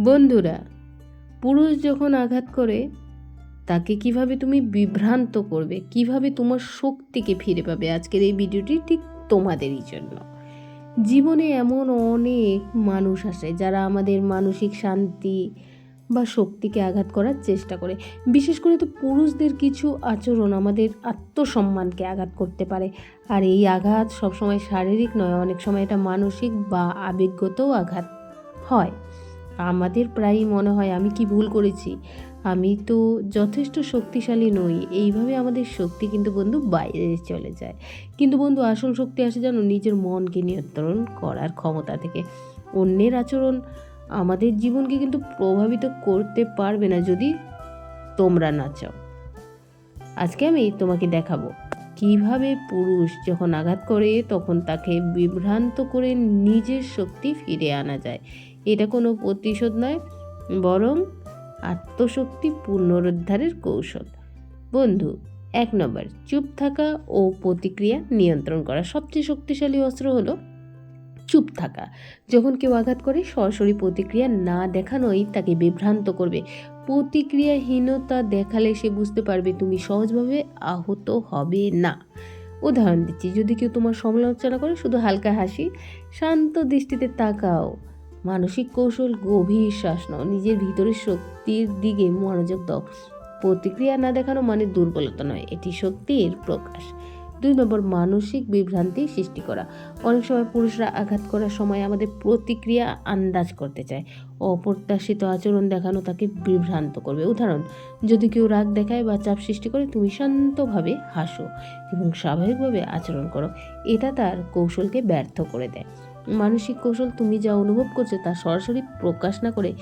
বন্ধুরা, পুরুষ যখন আঘাত করে, তাকে কীভাবে তুমি বিভ্রান্ত করবে? কীভাবে তোমার শক্তিকে ফিরে পাবে? আজকের এই ভিডিওটি ঠিক তোমাদেরই জন্য। জীবনে এমন অনেক মানুষ আসে যারা আমাদের মানসিক শান্তি বা শক্তিকে আঘাত করার চেষ্টা করে। বিশেষ করে তো পুরুষদের কিছু আচরণ আমাদের আত্মসম্মানকে আঘাত করতে পারে। আর এই আঘাত সবসময় শারীরিক নয়, অনেক সময় এটা মানসিক বা আবেগগতও আঘাত হয়। আমাদের প্রায়ই মনে হয় আমি কি ভুল করেছি? আমি তো যথেষ্ট শক্তিশালী নই। এইভাবে আমাদের শক্তি কিন্তু বন্ধু বাইরে চলে যায়। কিন্তু বন্ধু, আসল শক্তি আসে যেন নিজের মনকে নিয়ন্ত্রণ করার ক্ষমতা থেকে। অন্যের আচরণ আমাদের জীবনকে কিন্তু প্রভাবিত করতে পারবে না যদি তোমরা না চাও। আজকে আমি তোমাকে দেখাবো কীভাবে পুরুষ যখন আঘাত করে, তখন তাকে বিভ্রান্ত করে নিজের শক্তি ফিরে আনা যায়। এটা কোনো প্রতিশোধ নয়, বরং আত্মশক্তি পুনরুদ্ধারের কৌশল। বন্ধু, এক নম্বর, চুপ থাকা ও প্রতিক্রিয়া নিয়ন্ত্রণ করা। সবচেয়ে শক্তিশালী অস্ত্র হলো চুপ থাকা। যখন কেউ আঘাত করে, সরাসরি প্রতিক্রিয়া না দেখানোই তাকে বিভ্রান্ত করবে। প্রতিক্রিয়াহীনতা দেখালে সে বুঝতে পারবে তুমি সহজভাবে আহত হবে না। উদাহরণ দিচ্ছি, যদি কেউ তোমার সমালোচনা করে, শুধু হালকা হাসি, শান্ত দৃষ্টিতে তাকাও। মানসিক কৌশল গভীর শ্বাস নাও। নিজের ভিতরের শক্তির দিকে মনোযোগ দাও। প্রতিক্রিয়া না দেখানো মানে দুর্বলতা নয়, এটি শক্তির প্রকাশ। দুই নম্বর, মানসিক বিভ্রান্তি সৃষ্টি করা। অনেক সময় পুরুষরা আঘাত করার সময় আমাদের প্রতিক্রিয়া আন্দাজ করতে চায়। অপ্রত্যাশিত আচরণ দেখানো তাকে বিভ্রান্ত করবে। উদাহরণ, যদি কেউ রাগ দেখায় বা চাপ সৃষ্টি করে, তুমি শান্তভাবে হাসো এবং স্বাভাবিকভাবে আচরণ করো। এটা তার কৌশলকে ব্যর্থ করে দেয়। মানসিক কৌশল তুমি যা অনুভব করছ তা সরাসরি প্রকাশ না করে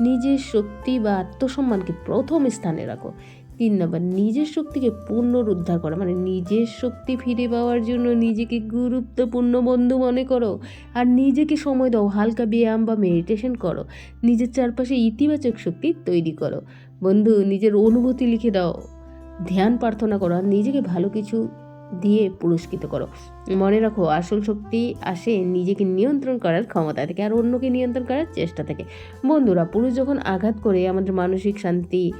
নিজের শক্তি বা আত্মসম্মানকে প্রথম স্থানে রাখো। তিন নম্বর, নিজের শক্তিকে পুনরুদ্ধার করা। মানে নিজের শক্তি ফিরে পাওয়ার জন্য নিজেকে গুরুত্বপূর্ণ বন্ধু মনে করো আর নিজেকে সময় দাও, হালকা ব্যায়াম বা মেডিটেশন করো। নিজের চারপাশে ইতিবাচক শক্তি তৈরি করো। বন্ধু, নিজের অনুভূতি লিখে দাও। ধ্যান প্রার্থনা করো আর নিজেকে ভালো কিছু দিয়ে পুরস্কৃত করো। মনে রাখো, আসল শক্তি আসে নিজেকে নিয়ন্ত্রণ করার ক্ষমতা থেকে আর অন্যকে নিয়ন্ত্রণ করার চেষ্টা থেকে। বন্ধুরা, পুরুষ যখন আঘাত করে আমাদের মানসিক শান্তি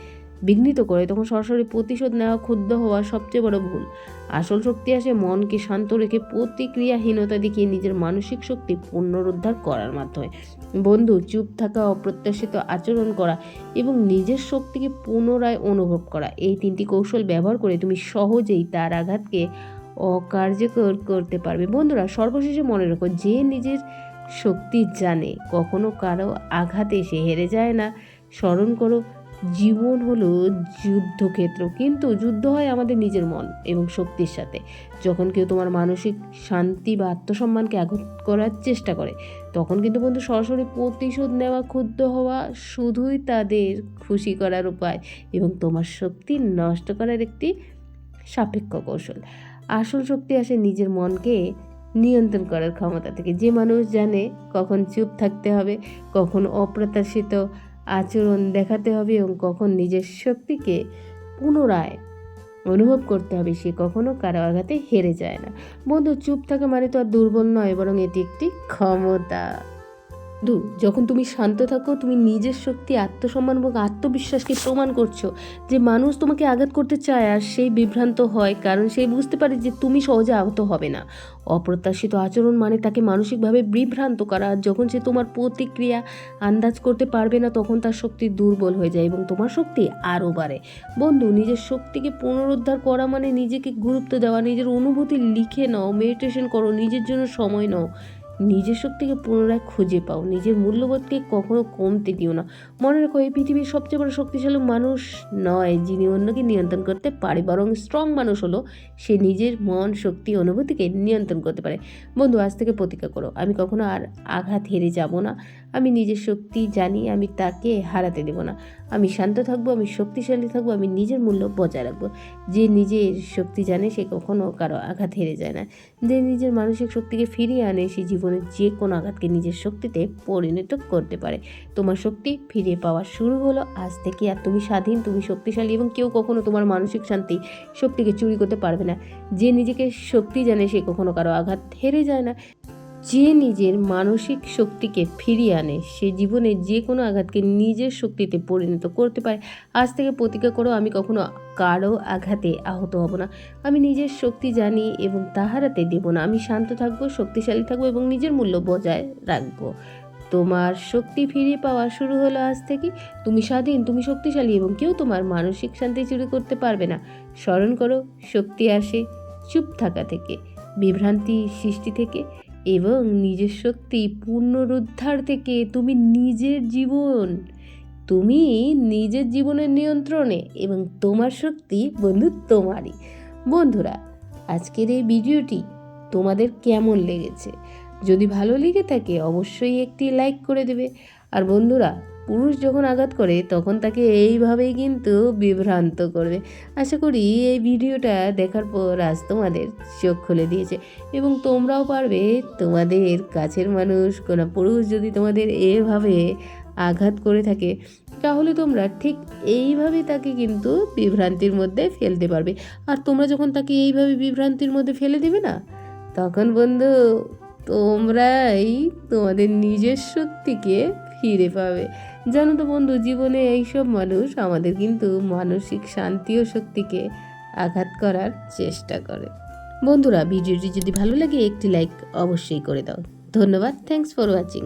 বিঘ্নিত করে তখন সরাসরি প্রতিশোধ নেওয়া, ক্ষুব্ধ হওয়া সবচেয়ে বড় ভুল। আসল শক্তি আসে মনকে শান্ত রেখে প্রতিক্রিয়াহীনতা দেখিয়ে নিজের মানসিক শক্তি পুনরুদ্ধার করার মাধ্যমে। বন্ধু, চুপ থাকা, অপ্রত্যাশিত আচরণ করা এবং নিজের শক্তিকে পুনরায় অনুভব করা, এই তিনটি কৌশল ব্যবহার করে তুমি সহজেই তার আঘাতকে অকার্যকর করতে পারবে। বন্ধুরা, সর্বশেষে মনে রাখো, যে নিজের শক্তি জানে, কখনো কারও আঘাতে সে হেরে যায় না। স্মরণ করো জীবন হলো যুদ্ধক্ষেত্র। কিন্তু যুদ্ধ হয় আমাদের নিজের মন এবং শক্তির সাথে। যখন কেউ তোমার মানসিক শান্তি বা আত্মসম্মানকে আঘাত করার চেষ্টা করে, তখন কিন্তু বন্ধু সরাসরি প্রতিশোধ নেওয়া, ক্ষুব্ধ হওয়া শুধুই তাদের খুশি করার উপায় এবং তোমার শক্তি নষ্ট করার একটি সাপেক্ষ কৌশল। আসল শক্তি আসে নিজের মনকে নিয়ন্ত্রণ করার ক্ষমতা থেকে। যে মানুষ জানে কখন চুপ থাকতে হবে, কখন অপ্রত্যাশিত আচরণ দেখাতে হবে এবং কখন নিজের শক্তিকে পুনরায় অনুভব করতে হবে, সে কখনো কারও আঘাতে হেরে যায় না। বন্ধু, চুপ থাকা মানে তো আর দুর্বল নয়, বরং এটি একটি ক্ষমতা। দু যখন তুমি শান্ত থাকো, তুমি নিজের শক্তি, আত্মসম্মান এবং আত্মবিশ্বাসকে প্রমাণ করছ যে মানুষ তোমাকে আঘাত করতে চায় আর সেই বিভ্রান্ত হয় কারণ সে বুঝতে পারে যে তুমি সহজে আহত হবে না। অপ্রত্যাশিত আচরণ মানে তাকে মানসিকভাবে বিভ্রান্ত করা। আর যখন সে তোমার প্রতিক্রিয়া আন্দাজ করতে পারবে না, তখন তার শক্তি দুর্বল হয়ে যায় এবং তোমার শক্তি আরও বাড়ে। বন্ধু, নিজের শক্তিকে পুনরুদ্ধার করা মানে নিজেকে গুরুত্ব দেওয়া, নিজের অনুভূতি লিখে নাও মেডিটেশন করো, নিজের জন্য সময় নাও। নিজের শক্তিকে পুনরায় খুঁজে পাও, নিজের মূল্যবোধকে কখনো কমতে দিও না। মনে রাখো, এই পৃথিবীর সবচেয়ে বড় শক্তিশালী মানুষ নয় যিনি অন্যকে নিয়ন্ত্রণ করতে পারে, বরং স্ট্রং মানুষ হলো সে নিজের মন, শক্তি, অনুভূতিকে নিয়ন্ত্রণ করতে পারে। বন্ধু, আজ থেকে প্রতিজ্ঞা করো, আমি কখনো আর আঘাত হেরে যাব না। আমি নিজের শক্তি জানি, আমি তাকে হারাতে দেব না। আমি শান্ত থাকব, আমি শক্তিশালী থাকব, আমি নিজের মূল্য বজায় রাখব। যে নিজের শক্তি জানে, সে কখনো কারও আঘাত হেরে যায় না। যে নিজের মানসিক শক্তিকে ফিরিয়ে আনে, সে জীবনের যে কোনো আঘাতকে নিজের শক্তিতে পরিণত করতে পারে। তোমার শক্তি ফিরে পাওয়া শুরু হলো আজ থেকে আর তুমি স্বাধীন, তুমি শক্তিশালী এবং কেউ কখনো তোমার মানসিক শান্তি, শক্তিকে চুরি করতে পারবে না। যে নিজেকে শক্তি জানে সে কখনো কারও আঘাত হেরে যায় না। যে নিজের মানসিক শক্তিকে ফিরিয়ে আনে, সে জীবনে যে কোনো আঘাতকে নিজের শক্তিতে পরিণত করতে পারে। আজ থেকে প্রতিজ্ঞা করো, আমি কখনো কারও আঘাতে আহত হব না। আমি নিজের শক্তি জানি এবং তাহারাতে দেব না। আমি শান্ত থাকব, শক্তিশালী থাকব এবং নিজের মূল্য বজায় রাখব। তোমার শক্তি ফিরে পাওয়া শুরু হলো আজ থেকে। তুমি স্বাধীন, তুমি শক্তিশালী এবং কেউ তোমার মানসিক শান্তি চুরি করতে পারবে না। স্মরণ করো, শক্তি আসে চুপ থাকা থেকে, বিভ্রান্তি সৃষ্টি থেকে। এবং নিজের শক্তি পুনরুদ্ধার থেকে তুমি নিজের জীবন, তুমি নিজের জীবনের নিয়ন্ত্রণে এবং তোমার শক্তি বন্ধু তোমারই। বন্ধুরা, আজকের এই ভিডিওটি তোমাদের কেমন লেগেছে? যদি ভালো লেগে থাকে, অবশ্যই একটি লাইক করে দেবে। আর বন্ধুরা পুরুষ যখন আঘাত করে, তখন তাকে এইভাবেই কিন্তু বিভ্রান্ত করবে। আশা করি এই ভিডিওটা দেখার পর আজ তোমাদের চোখ খুলে দিয়েছে। এবং তোমরাও পারবে তোমাদের কাছের মানুষ, কোনো পুরুষ যদি তোমাদের এভাবে আঘাত করে থাকে, তাহলে তোমরা ঠিক এইভাবে তাকে কিন্তু বিভ্রান্তির মধ্যে ফেলতে পারবে। আর তোমরা যখন তাকে এইভাবে বিভ্রান্তির মধ্যে ফেলে দেবে না, তখন বন্ধু তোমরাই তোমাদের নিজের শক্তিকে ফিরে পাবে। জানো তো বন্ধু, জীবনে এইসব মানুষ আমাদের কিন্তু মানসিক শান্তি ও শক্তিকে আঘাত করার চেষ্টা করে। বন্ধুরা, ভিডিওটি যদি ভালো লাগে, একটি লাইক অবশ্যই করে দাও। ধন্যবাদ থ্যাংকস ফর ওয়াচিং